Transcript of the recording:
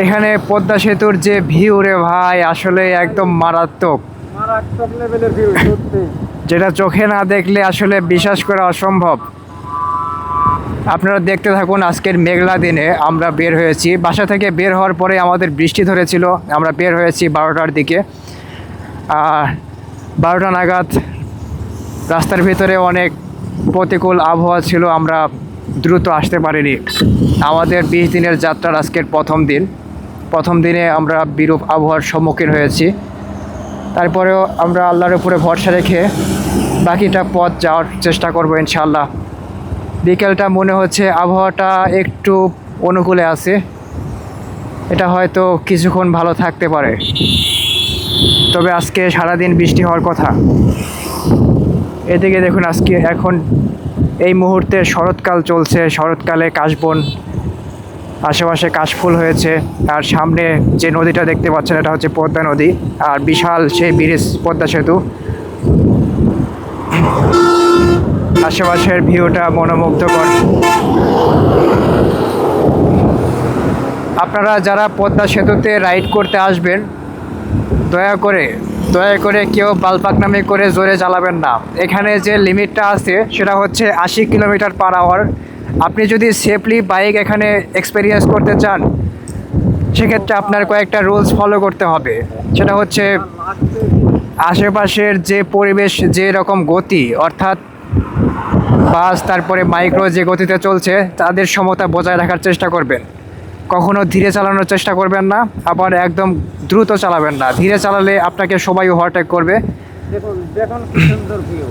এখানে পদ্মা সেতুর যে ভিউ রে ভাই আসলে একদম মারাত্মক। মারাত্মক লেভেলের ভিউ সত্যি। যেটা চোখে না দেখলে আসলে বিশ্বাস করা অসম্ভব। আপনারা দেখতে থাকুন আজকের মেঘলা দিনে আমরা বের হয়েছি। বাসা থেকে বের হওয়ার পরে আমাদের বৃষ্টি ধরেছিল আমরা বের হয়েছি বারোটার দিকে। আর বারোটা নাগাদ রাস্তার ভিতরে অনেক প্রতিকূল আবহাওয়া ছিল আমরা দ্রুত আসতে পারিনি। আমাদের বিশ দিনের যাত্রার আজকের প্রথম দিন। প্রথম দিনে আমরা বিরূপ আবহাওয়ার সম্মুখীন হয়েছি। তারপরেও আমরা আল্লাহর উপরে ভরসা রেখে বাকিটা পথ যাওয়ার চেষ্টা করব ইনশাল্লাহ বিকেলটা মনে হচ্ছে আবহাওয়াটা একটু অনুকূলে আছে। এটা হয়তো কিছুক্ষণ ভালো থাকতে পারে। তবে আজকে সারাদিন বৃষ্টি হওয়ার কথা। এদিকে দেখুন আজকে এখন এই মুহূর্তে শরৎকাল চলছে, শরৎকালে কাশবন আশেপাশে কাশফুল হয়েছে। আর সামনে যে নদীটা দেখতে পাচ্ছেন, এটা হচ্ছে পদ্মা নদী। আর বিশাল সেই ব্রিজ, পদ্মা সেতু। আশেপাশের ভিউটা মনোমুগ্ধকর। আপনারা যারা পদ্মা সেতুতে রাইড করতে আসবেন, দয়া করে দয়া করে কেউ বালপাকনামি করে জোরে চালাবেন না। এখানে যে লিমিটটা আছে, সেটা হচ্ছে আশি কিলোমিটার পার আওয়ার। আপনি যদি সেফলি বাইক এখানে এক্সপেরিয়েন্স করতে চান, সেক্ষেত্রে আপনার কয়েকটা রুলস ফলো করতে হবে। সেটা হচ্ছে, আশেপাশের যে পরিবেশ, যে রকম গতি, অর্থাৎ বাস তারপরে মাইক্রো যে গতিতে চলছে, তাদের সমতা বজায় রাখার চেষ্টা করবেন। কখনো ধীরে চালানোর চেষ্টা করবেন না, আবার একদম দ্রুত চালাবেন না। ধীরে চালালে আপনাকে সবাই ওভারটেক করবে। দেখুন দেখুন সুন্দর ভিউ